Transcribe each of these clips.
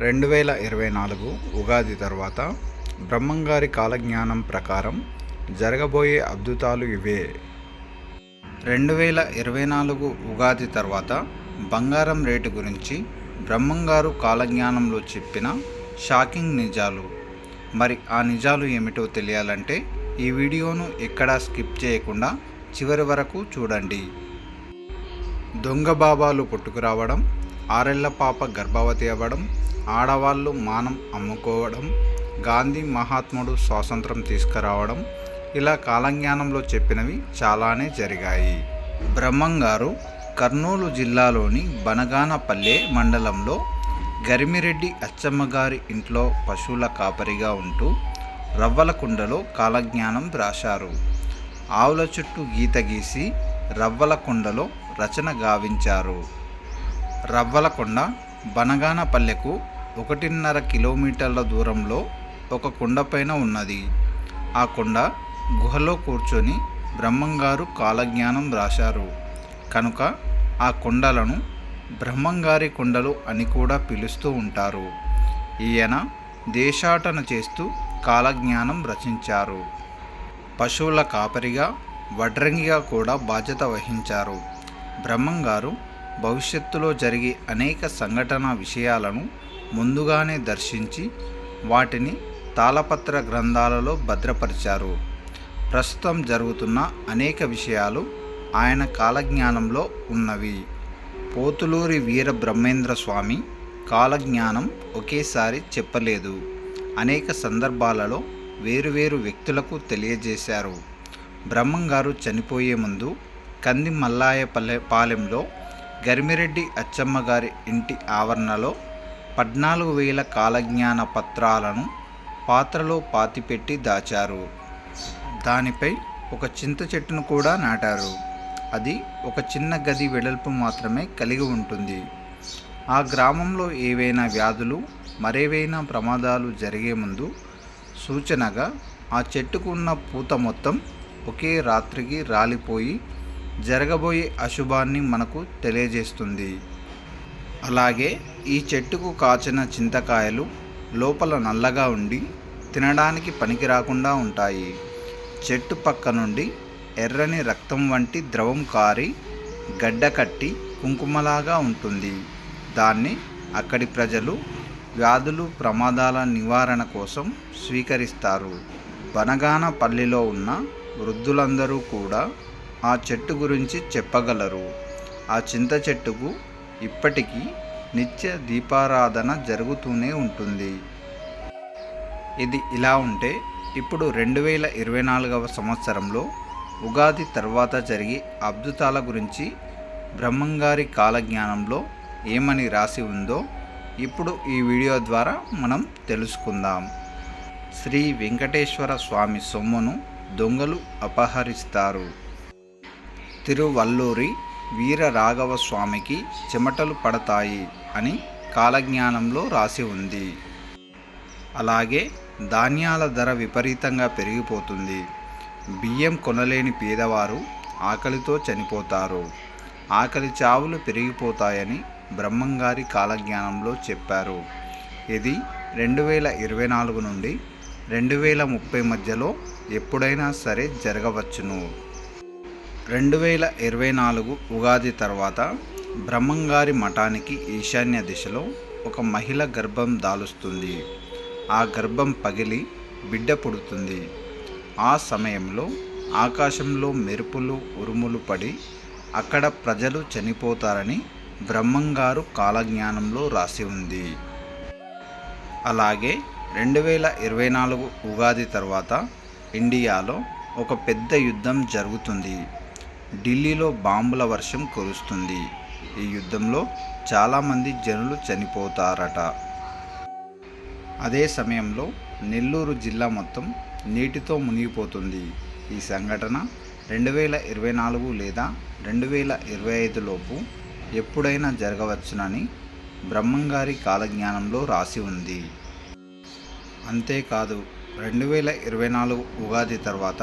రెండు వేల ఇరవై నాలుగు ఉగాది తర్వాత బ్రహ్మంగారి కాలజ్ఞానం ప్రకారం జరగబోయే అద్భుతాలు ఇవే. రెండు వేల ఇరవై నాలుగు ఉగాది తర్వాత బంగారం రేటు గురించి బ్రహ్మంగారు కాలజ్ఞానంలో చెప్పిన షాకింగ్ నిజాలు. మరి ఆ నిజాలు ఏమిటో తెలియాలంటే ఈ వీడియోను ఎక్కడా స్కిప్ చేయకుండా చివరి వరకు చూడండి. దొంగ బాబాలు పుట్టుకురావడం ఆరెళ్ళ పాప గర్భవతి అవ్వడం ఆడవాళ్ళు మానం అమ్ముకోవడం గాంధీ మహాత్ముడు స్వాతంత్రం తీసుకురావడం ఇలా కాలజ్ఞానంలో చెప్పినవి చాలానే జరిగాయి. బ్రహ్మంగారు కర్నూలు జిల్లాలోని బనగానపల్లె మండలంలో గరిమిరెడ్డి అచ్చమ్మ గారి ఇంట్లో పశువుల కాపరిగా ఉంటూ రవ్వలకుండలో కాలజ్ఞానం రాశారు. ఆవుల చుట్టూ గీత గీసి రవ్వలకొండలో రచన గావించారు. రవ్వలకొండ బనగానపల్లెకు ఒకటిన్నర కిలోమీటర్ల దూరంలో ఒక కొండపైన ఉన్నది. ఆ కొండ గుహలో కూర్చొని బ్రహ్మంగారు కాలజ్ఞానం రాశారు. కనుక ఆ కొండలను బ్రహ్మంగారి కొండలు అని కూడా పిలుస్తూ ఉంటారు. ఈయన దేశాటన చేస్తూ కాలజ్ఞానం రచించారు. పశువుల కాపరిగా వడ్రంగిగా కూడా బాధ్యత వహించారు. బ్రహ్మంగారు భవిష్యత్తులో జరిగే అనేక సంఘటన విషయాలను ముందుగానే దర్శించి వాటిని తాళపత్ర గ్రంథాలలో భద్రపరిచారు. ప్రస్తుతం జరుగుతున్న అనేక విషయాలు ఆయన కాలజ్ఞానంలో ఉన్నవి. పోతులూరి వీర బ్రహ్మేంద్ర స్వామి కాలజ్ఞానం ఒకేసారి చెప్పలేదు. అనేక సందర్భాలలో వేరువేరు వ్యక్తులకు తెలియజేశారు. బ్రహ్మంగారు చనిపోయే ముందు కంది మల్లాయపల్లె పాలెంలో గరిమిరెడ్డి అచ్చమ్మ గారి ఇంటి ఆవరణలో పద్నాలుగు వేల కాలజ్ఞాన పత్రాలను పాత్రలో పాతిపెట్టి దాచారు. దానిపై ఒక చింత చెట్టును కూడా నాటారు. అది ఒక చిన్న గది వెడల్పు మాత్రమే కలిగి ఉంటుంది. ఆ గ్రామంలో ఏవైనా వ్యాధులు మరేవైనా ప్రమాదాలు జరిగే ముందు సూచనగా ఆ చెట్టుకు ఉన్న పూత మొత్తం ఒకే రాత్రికి రాలిపోయి జరగబోయే అశుభాన్ని మనకు తెలియజేస్తుంది. అలాగే ఈ చెట్టుకు కాచిన చింతకాయలు లోపల నల్లగా ఉండి తినడానికి పనికి రాకుండా ఉంటాయి. చెట్టు పక్క నుండి ఎర్రని రక్తం వంటి ద్రవం కారి గడ్డ కట్టి కుంకుమలాగా ఉంటుంది. దాన్ని అక్కడి ప్రజలు వ్యాధులు ప్రమాదాల నివారణ కోసం స్వీకరిస్తారు. బనగానపల్లిలో ఉన్న వృద్ధులందరూ కూడా ఆ చెట్టు గురించి చెప్పగలరు. ఆ చింత చెట్టుకు ఇప్పటికీ నిత్య దీపారాధన జరుగుతూనే ఉంటుంది. ఇది ఇలా ఉంటే ఇప్పుడు రెండు వేల ఇరవై నాలుగవ సంవత్సరంలో ఉగాది తర్వాత జరిగే అద్భుతాల గురించి బ్రహ్మంగారి కాలజ్ఞానంలో ఏమని రాసి ఉందో ఇప్పుడు ఈ వీడియో ద్వారా మనం తెలుసుకుందాం. శ్రీ వెంకటేశ్వర స్వామి సొమ్మును దొంగలు అపహరిస్తారు. తిరువల్లూరి వీర రాఘవ స్వామికి చెమటలు పడతాయి అని కాలజ్ఞానంలో రాసి ఉంది. అలాగే ధాన్యాల ధర విపరీతంగా పెరిగిపోతుంది. బియ్యం కొనలేని పేదవారు ఆకలితో చనిపోతారు. ఆకలి చావులు పెరిగిపోతాయని బ్రహ్మంగారి కాలజ్ఞానంలో చెప్పారు. ఇది రెండు వేల ఇరవై నాలుగు నుండి రెండు వేల ముప్పై మధ్యలో ఎప్పుడైనా సరే జరగవచ్చును. రెండు వేల ఇరవై నాలుగు ఉగాది తర్వాత బ్రహ్మంగారి మఠానికి ఈశాన్య దిశలో ఒక మహిళ గర్భం దాలుస్తుంది. ఆ గర్భం పగిలి బిడ్డ పుడుతుంది. ఆ సమయంలో ఆకాశంలో మెరుపులు ఉరుములు పడి అక్కడ ప్రజలు చనిపోతారని బ్రహ్మంగారు కాలజ్ఞానంలో రాసి ఉంది. అలాగే రెండు వేల ఇరవై నాలుగు ఉగాది తర్వాత ఇండియాలో ఒక పెద్ద యుద్ధం జరుగుతుంది. ఢిల్లీలో బాంబుల వర్షం కురుస్తుంది. ఈ యుద్ధంలో చాలామంది జనులు చనిపోతారట. అదే సమయంలో నెల్లూరు జిల్లా మొత్తం నీటితో మునిగిపోతుంది. ఈ సంఘటన రెండు వేల ఇరవై నాలుగు లేదా రెండు వేల ఇరవై ఐదులోపు ఎప్పుడైనా జరగవచ్చునని బ్రహ్మంగారి కాలజ్ఞానంలో రాసి ఉంది. అంతేకాదు రెండు వేల ఇరవై నాలుగు ఉగాది తర్వాత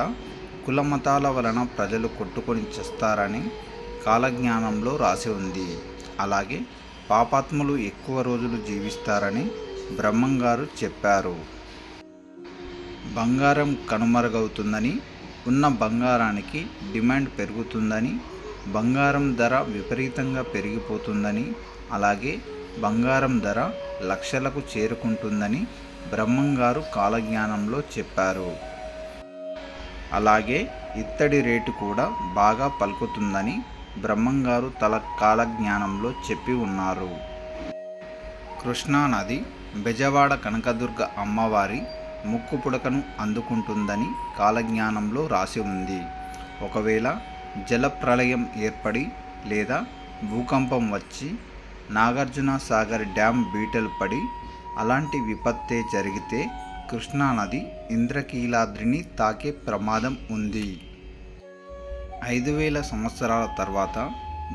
కుల మతాల వలన ప్రజలు కొట్టుకొని చేస్తారని కాలజ్ఞానంలో రాసి ఉంది. అలాగే పాపాత్ములు ఎక్కువ రోజులు జీవిస్తారని బ్రహ్మంగారు చెప్పారు. బంగారం కనుమరుగవుతుందని ఉన్న బంగారానికి డిమాండ్ పెరుగుతుందని బంగారం ధర విపరీతంగా పెరిగిపోతుందని అలాగే బంగారం ధర లక్షలకు చేరుకుంటుందని బ్రహ్మంగారు కాలజ్ఞానంలో చెప్పారు. అలాగే ఇత్తడి రేటు కూడా బాగా పలుకుతుందని బ్రహ్మంగారు తల కాలజ్ఞానంలో చెప్పి ఉన్నారు. కృష్ణానది బెజవాడ కనకదుర్గ అమ్మవారి ముక్కు పుడకను అందుకుంటుందని కాలజ్ఞానంలో రాసి ఉంది. ఒకవేళ జలప్రళయం ఏర్పడి లేదా భూకంపం వచ్చి నాగార్జున సాగర్ డ్యామ్ బీటలు పడి అలాంటి విపత్తే జరిగితే కృష్ణానది ఇంద్రకీలాద్రిని తాకే ప్రమాదం ఉంది. ఐదు వేల సంవత్సరాల తర్వాత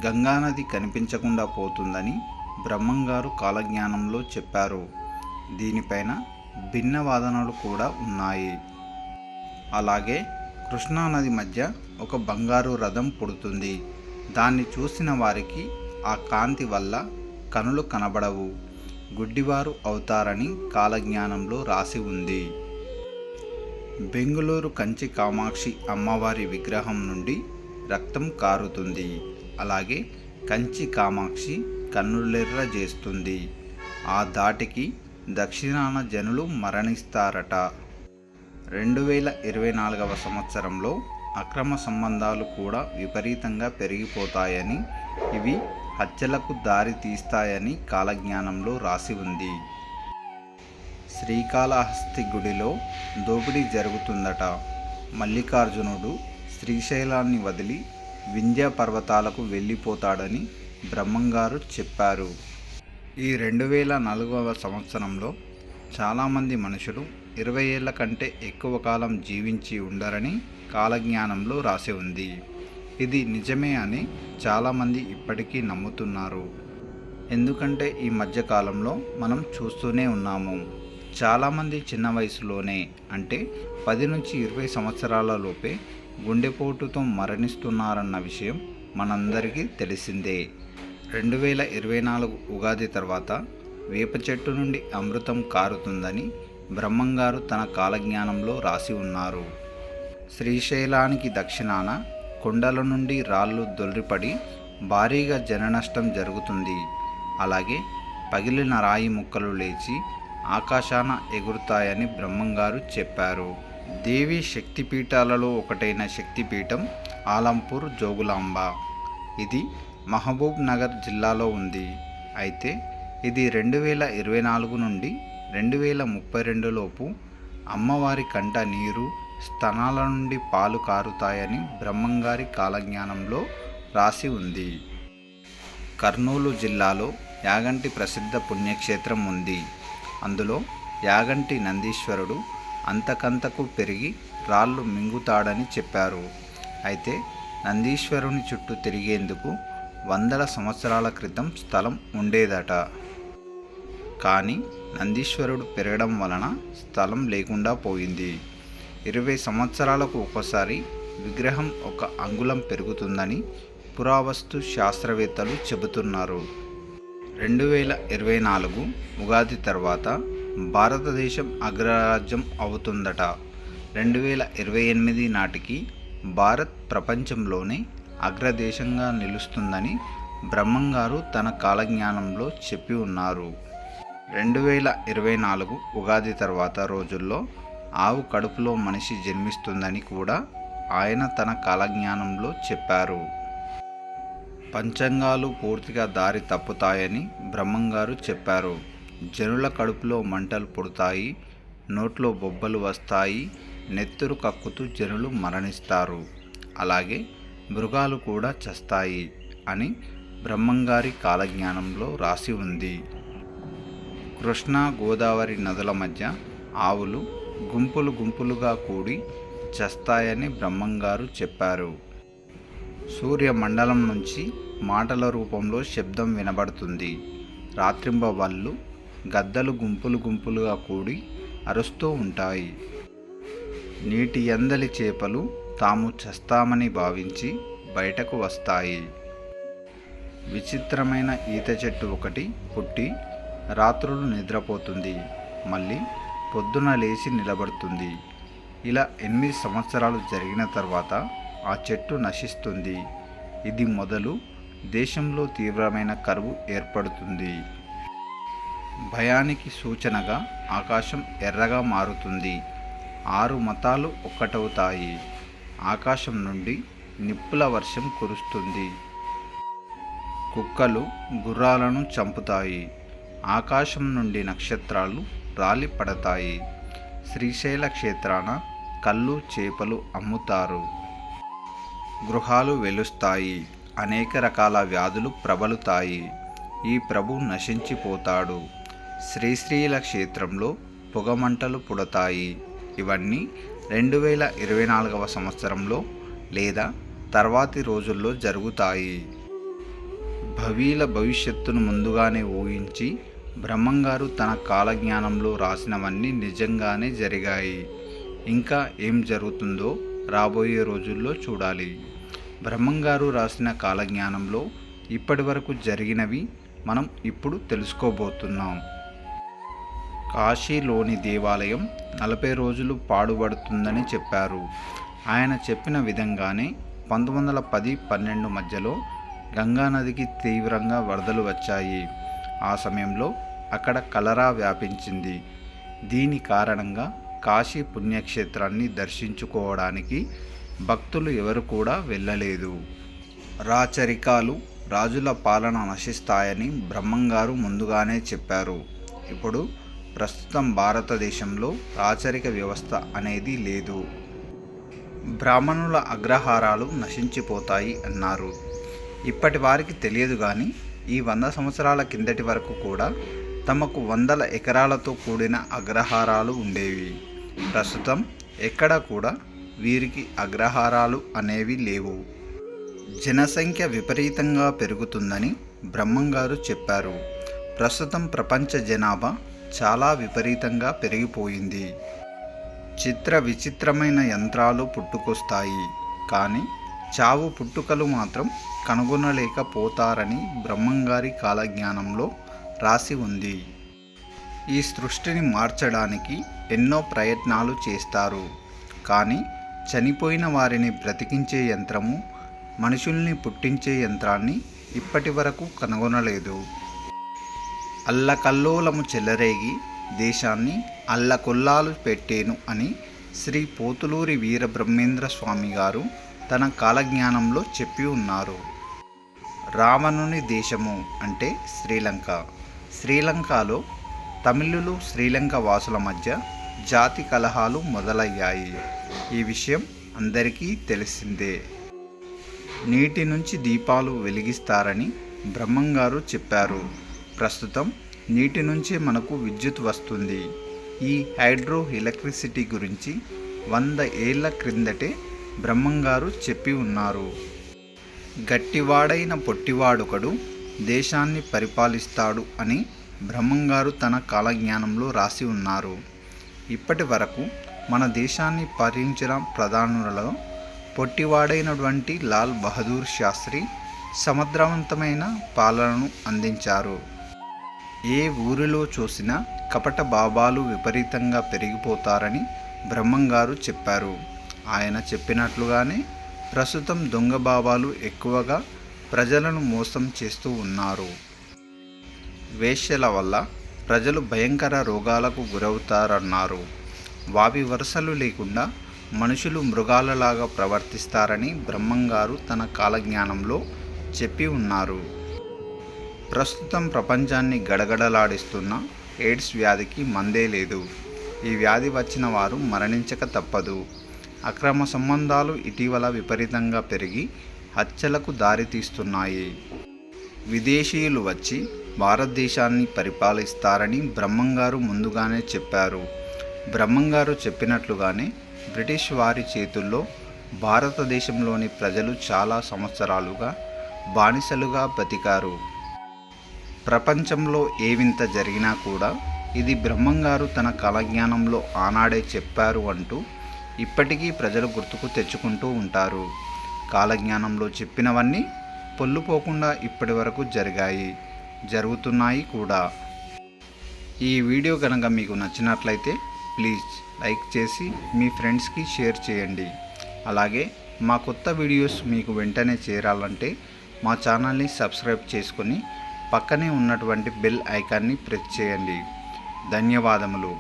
గంగానది కనిపించకుండా పోతుందని బ్రహ్మంగారు కాలజ్ఞానంలో చెప్పారు. దీనిపైన భిన్న వాదనలు కూడా ఉన్నాయి. అలాగే కృష్ణానది మధ్య ఒక బంగారు రథం పుడుతుంది. దాన్ని చూసిన వారికి ఆ కాంతి వల్ల కనులు కనబడవు. గుడ్డివారు అవుతారని కాలజ్ఞానంలో రాసి ఉంది. బెంగుళూరు కంచి కామాక్షి అమ్మవారి విగ్రహం నుండి రక్తం కారుతుంది. అలాగే కంచి కామాక్షి కన్నులెర్ర చేస్తుంది. ఆ దాటికి దక్షిణాన జనులు మరణిస్తారట. రెండు వేల ఇరవై నాలుగవ సంవత్సరంలో అక్రమ సంబంధాలు కూడా విపరీతంగా పెరిగిపోతాయని ఇవి హత్యలకు దారి తీస్తాయని కాలజ్ఞానంలో రాసి ఉంది. శ్రీకాళహస్తి గుడిలో దోపిడీ జరుగుతుందట. మల్లికార్జునుడు శ్రీశైలాన్ని వదిలి వింధ్య పర్వతాలకు వెళ్ళిపోతాడని బ్రహ్మంగారు చెప్పారు. ఈ రెండు వేల నాలుగవ సంవత్సరంలో చాలామంది మనుషులు ఇరవై ఏళ్ళ కంటే ఎక్కువ కాలం జీవించి ఉండరని కాలజ్ఞానంలో రాసి ఉంది. ఇది నిజమే అని చాలామంది ఇప్పటికీ నమ్ముతున్నారు. ఎందుకంటే ఈ మధ్యకాలంలో మనం చూస్తూనే ఉన్నాము. చాలామంది చిన్న వయసులోనే అంటే పది నుంచి ఇరవై సంవత్సరాల లోపే గుండెపోటుతో మరణిస్తున్నారన్న విషయం మనందరికీ తెలిసిందే. రెండు వేల ఇరవై నాలుగు ఉగాది తర్వాత వేప చెట్టు నుండి అమృతం కారుతుందని బ్రహ్మంగారు తన కాలజ్ఞానంలో రాసి ఉన్నారు. శ్రీశైలానికి దక్షిణాన కొండల నుండి రాళ్ళు దొల్లిపడి భారీగా జననష్టం జరుగుతుంది. అలాగే పగిలిన రాయి ముక్కలు లేచి ఆకాశాన ఎగురుతాయని బ్రహ్మంగారు చెప్పారు. దేవి శక్తిపీఠాలలో ఒకటైన శక్తిపీఠం ఆలంపూర్ జోగులాంబ. ఇది మహబూబ్ నగర్ జిల్లాలో ఉంది. అయితే ఇది రెండు వేల ఇరవై నాలుగు నుండి రెండు వేల ముప్పై రెండులోపు అమ్మవారి కంట నీరు స్తనాల నుండి పాలు కారుతాయని బ్రహ్మంగారి కాలజ్ఞానంలో రాసి ఉంది. కర్నూలు జిల్లాలో యాగంటి ప్రసిద్ధ పుణ్యక్షేత్రం ఉంది. అందులో యాగంటి నందీశ్వరుడు అంతకంతకు పెరిగి రాళ్ళు మింగుతాడని చెప్పారు. అయితే నందీశ్వరుని చుట్టూ తిరిగేందుకు వందల సంవత్సరాల క్రితం స్థలం ఉండేదట. కానీ నందీశ్వరుడు పెరగడం వలన స్థలం లేకుండా పోయింది. ఇరవై సంవత్సరాలకు ఒకసారి విగ్రహం ఒక అంగుళం పెరుగుతుందని పురావస్తు శాస్త్రవేత్తలు చెబుతున్నారు. రెండు వేల ఇరవై నాలుగు ఉగాది తర్వాత భారతదేశం అగ్రరాజ్యం అవుతుందట. రెండు వేల ఇరవై ఎనిమిది నాటికి భారత్ ప్రపంచంలోనే అగ్రదేశంగా నిలుస్తుందని బ్రహ్మంగారు తన కాలజ్ఞానంలో చెప్పి ఉన్నారు. రెండు వేల ఇరవై నాలుగు ఉగాది తర్వాత రోజుల్లో ఆవు కడుపులో మనిషి జన్మిస్తుందని కూడా ఆయన తన కాలజ్ఞానంలో చెప్పారు. పంచంగాలు పూర్తిగా దారి తప్పుతాయని బ్రహ్మంగారు చెప్పారు. జనుల కడుపులో మంటలు పుడతాయి నోట్లో బొబ్బలు వస్తాయి నెత్తురు కక్కుతూ జనులు మరణిస్తారు. అలాగే మృగాలు కూడా చస్తాయి అని బ్రహ్మంగారి కాలజ్ఞానంలో రాసి ఉంది. కృష్ణా గోదావరి నదుల మధ్య ఆవులు గుంపులు గుంపులుగా కూడి చస్తాయని బ్రహ్మంగారు చెప్పారు. సూర్యమండలం నుంచి మాటల రూపంలో శబ్దం వినబడుతుంది. రాత్రింబవళ్ళు గద్దలు గుంపులు గుంపులుగా కూడి అరుస్తూ ఉంటాయి. నీటి ఎందలి చేపలు తాము చస్తామని భావించి బయటకు వస్తాయి. విచిత్రమైన ఈత చెట్టు ఒకటి పుట్టి రాత్రులు నిద్రపోతుంది. మళ్ళీ పొద్దున లేచి నిలబడుతుంది. ఇలా ఎనిమిది సంవత్సరాలు జరిగిన తర్వాత ఆ చెట్టు నశిస్తుంది. ఇది మొదలు దేశంలో తీవ్రమైన కరువు ఏర్పడుతుంది. భయానికి సూచనగా ఆకాశం ఎర్రగా మారుతుంది. ఆరు మతాలు ఒక్కటవుతాయి. ఆకాశం నుండి నిప్పుల వర్షం కురుస్తుంది. కుక్కలు గుర్రాలను చంపుతాయి. ఆకాశం నుండి నక్షత్రాలు రాలి పడతాయి శ్రీశైల క్షేత్రాన కళ్ళు చేపలు అమ్ముతారు. గృహాలు వెలుస్తాయి. అనేక రకాల వ్యాధులు ప్రబలుతాయి. ఈ ప్రభు నశించిపోతాడు. శ్రీశ్రీల క్షేత్రంలో పొగమంటలు పుడతాయి. ఇవన్నీ రెండు వేల ఇరవై నాలుగవ సంవత్సరంలో లేదా తర్వాతి రోజుల్లో జరుగుతాయి. భవీల భవిష్యత్తును ముందుగానే ఊహించి బ్రహ్మంగారు తన కాలజ్ఞానంలో రాసినవన్నీ నిజంగానే జరిగాయి. ఇంకా ఏం జరుగుతుందో రాబోయే రోజుల్లో చూడాలి. బ్రహ్మంగారు రాసిన కాలజ్ఞానంలో ఇప్పటి వరకు జరిగినవి మనం ఇప్పుడు తెలుసుకోబోతున్నాం. కాశీలోని దేవాలయం నలభై రోజులు పాడుబడుతుందని చెప్పారు. ఆయన చెప్పిన విధంగానే పంతొమ్మిది వందల పది పన్నెండు మధ్యలో గంగానదికి తీవ్రంగా వరదలు వచ్చాయి. ఆ సమయంలో అక్కడ కలరా వ్యాపించింది. దీని కారణంగా కాశీ పుణ్యక్షేత్రాన్ని దర్శించుకోవడానికి భక్తులు ఎవరు కూడా వెళ్ళలేదు. రాచరికాలు రాజుల పాలన నశిస్తాయని బ్రహ్మంగారు ముందుగానే చెప్పారు. ఇప్పుడు ప్రస్తుతం భారతదేశంలో రాచరిక వ్యవస్థ అనేది లేదు. బ్రాహ్మణుల అగ్రహారాలు నశించిపోతాయి అన్నారు. ఇప్పటి వారికి తెలియదు కానీ ఈ వంద సంవత్సరాల కిందటి వరకు కూడా తమకు వందల ఎకరాలతో కూడిన అగ్రహారాలు ఉండేవి. ప్రస్తుతం ఎక్కడ కూడా వీరికి అగ్రహారాలు అనేవి లేవు. జనసంఖ్య విపరీతంగా పెరుగుతుందని బ్రహ్మంగారు చెప్పారు. ప్రస్తుతం ప్రపంచ జనాభా చాలా విపరీతంగా పెరిగిపోయింది. చిత్ర విచిత్రమైన యంత్రాలు పుట్టుకొస్తాయి. కానీ చావు పుట్టుకలు మాత్రం కనుగొనలేకపోతారని బ్రహ్మంగారి కాలజ్ఞానంలో రాసి ఉంది. ఈ సృష్టిని మార్చడానికి ఎన్నో ప్రయత్నాలు చేస్తారు. కానీ చనిపోయిన వారిని బ్రతికించే యంత్రము మనుషుల్ని పుట్టించే యంత్రాన్ని ఇప్పటి వరకు కనుగొనలేదు. అల్లకల్లోలము చెలరేగి దేశాన్ని అల్లకొల్లాలు పెట్టేను అని శ్రీ పోతులూరి వీరబ్రహ్మేంద్ర స్వామి గారు తన కాలజ్ఞానంలో చెప్పి ఉన్నారు. రావణుని దేశము అంటే శ్రీలంక. శ్రీలంకలో తమిళులు శ్రీలంక వాసుల మధ్య జాతి కలహాలు మొదలయ్యాయి. ఈ విషయం అందరికీ తెలిసిందే. నీటి నుంచి దీపాలు వెలిగిస్తారని బ్రహ్మంగారు చెప్పారు. ప్రస్తుతం నీటి నుంచే మనకు విద్యుత్ వస్తుంది. ఈ హైడ్రో ఎలక్ట్రిసిటీ గురించి వంద ఏళ్ళ క్రిందటే బ్రహ్మంగారు చెప్పి ఉన్నారు. గట్టివాడైన పొట్టివాడొకడు దేశాన్ని పరిపాలిస్తాడు అని బ్రహ్మంగారు తన కాలజ్ఞానంలో రాసి ఉన్నారు. ఇప్పటి వరకు మన దేశాన్ని పాలించిన ప్రధానులలో పొట్టివాడైనటువంటి లాల్ బహదూర్ శాస్త్రి సమర్థవంతమైన పాలనను అందించారు. ఏ ఊరిలో చూసినా కపట బాబాలు విపరీతంగా పెరిగిపోతారని బ్రహ్మంగారు చెప్పారు. ఆయన చెప్పినట్లుగానే ప్రస్తుతం దొంగ బాబాలు ఎక్కువగా ప్రజలను మోసం చేస్తూ ఉన్నారు. వేశ్యల వల్ల ప్రజలు భయంకర రోగాలకు గురవుతారన్నారు. వావి వరుసలు లేకుండా మనుషులు మృగాలలాగా ప్రవర్తిస్తారని బ్రహ్మంగారు తన కాలజ్ఞానంలో చెప్పి ఉన్నారు. ప్రస్తుతం ప్రపంచాన్ని గడగడలాడిస్తున్న ఎయిడ్స్ వ్యాధికి మందే లేదు. ఈ వ్యాధి వచ్చిన వారు మరణించక తప్పదు. అక్రమ సంబంధాలు ఇటీవల విపరీతంగా పెరిగి హత్యలకు దారితీస్తున్నాయి. విదేశీయులు వచ్చి భారతదేశాన్ని పరిపాలిస్తారని బ్రహ్మంగారు ముందుగానే చెప్పారు. బ్రహ్మంగారు చెప్పినట్లుగానే బ్రిటిష్ వారి చేతుల్లో భారతదేశంలోని ప్రజలు చాలా సంవత్సరాలుగా బానిసలుగా బతికారు. ప్రపంచంలో ఏ వింత జరిగినా కూడా ఇది బ్రహ్మంగారు తన కలజ్ఞానంలో ఆనాడే చెప్పారు అంటూ ఇప్పటికీ ప్రజలు గుర్తుకు తెచ్చుకుంటూ ఉంటారు. కాలజ్ఞానంలో చెప్పినవన్నీ పొల్లుపోకుండా ఇప్పటి వరకు జరిగాయి. జరుగుతున్నాయి కూడా. ఈ వీడియో కనుక మీకు నచ్చినట్లయితే ప్లీజ్ లైక్ చేసి మీ ఫ్రెండ్స్కి షేర్ చేయండి. అలాగే మా కొత్త వీడియోస్ మీకు వెంటనే చేరాలంటే మా ఛానల్ని సబ్స్క్రైబ్ చేసుకొని పక్కనే ఉన్నటువంటి బెల్ ఐకాన్ని ప్రెస్ చేయండి. ధన్యవాదములు.